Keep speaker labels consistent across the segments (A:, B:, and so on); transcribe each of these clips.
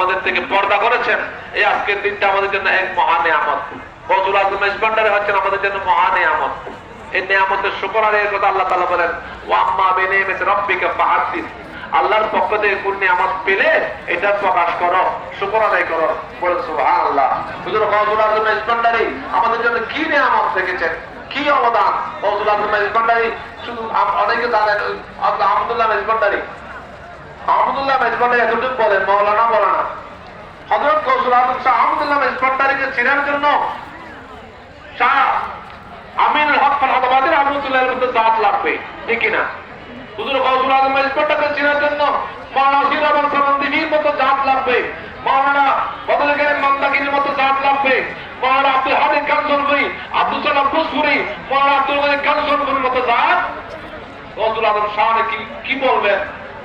A: আমাদের থেকে পর্দা করেছেন, এই আজকের দিনটা আমাদের জন্য এক মহা নিয়ামত। ফজল আজম ইসবান্ডারে হচ্ছেন আমাদের জন্য মহা নিয়ামত। এই নিয়ামতের শুকর আদায়ের কথা আল্লাহ তাআলা বলেন ওয়াম্মা বিনিয়ামতি রাব্বিকা ফাহাদ্দিস। আল্লাহর পক্ষ থেকে কোন নিয়ামত পেলে এটা প্রকাশ করো, শুকর আদায় করো। বলে সুবহানাল্লাহ। হুজুর ফজল আজম ইসবান্ডারি আমাদের জন্য কি নিয়ামত রেখেছেন? কি অবদান? ফজল আজম ইসবান্ডারি শুধু অনেকে জানেন আব্দুল্লাহ ইসবান্ডারি আহমদুল্লাহ মেজবান্ডারি এতটুকু বলেন মৌলানা বলে না। হজরত কৌশল শাহ আহমদুল্লাহ মেজবান্ডারিকে চেনার জন্য শাহ লাগবে, ঠিক না হুজুর কৌশল আজম মেজবান্ডারিকে চেনার জন্য মাওলানা সির সালান্দিহির মতো দাঁত লাগবে, মাওলানা বদল গেলেন মান্দাকির মতো দাঁত লাগবে, মাওলানা আব্দুল হামিদ মতো দাঁত গৌসুল আজম শাহরে কি কি বলবেন?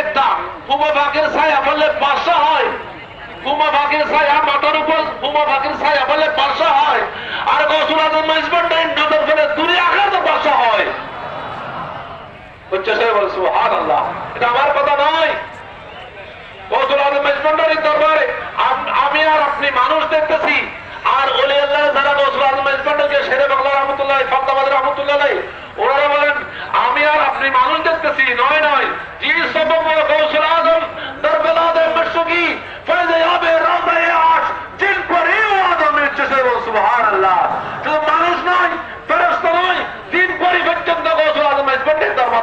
A: সে একটা হুমা বাকির ছায়া বললে বাসা হয়। কুমা ভাগের ছায়া মাথার উপর কুমা ভাগের ছায়া বললে বাসা হয়। আর গসুল আজম মেজবান্ডাই নজর ফেলে দূরে আঘাত বাসা হয়। হচ্ছে সে বল সুহান আল্লাহ এটা আমার কথা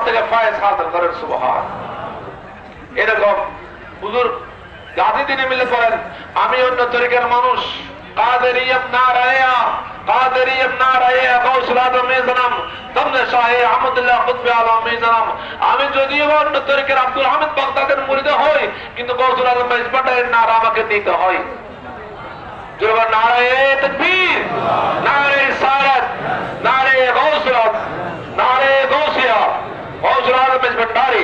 A: থেকে ফায়েজ হাসিল করেন সুবহান। এরকম হুজুর গাজী দিনে মিলে করেন, আমি অন্য তরিকার মানুষ। আমি যদিও অন্য তরিকার আব্দুল হামিদ বাগদাদের মুরিদ হই, কিন্তু গৌসুল আজম মেজবান্ডারের নার আমাকে দিতে হয়। জোরবা নারায়ে তকবীর নারে সারাত নারে গৌসুলত নারে গৌসিয়া গৌসুল আজম মেজবান্ডারি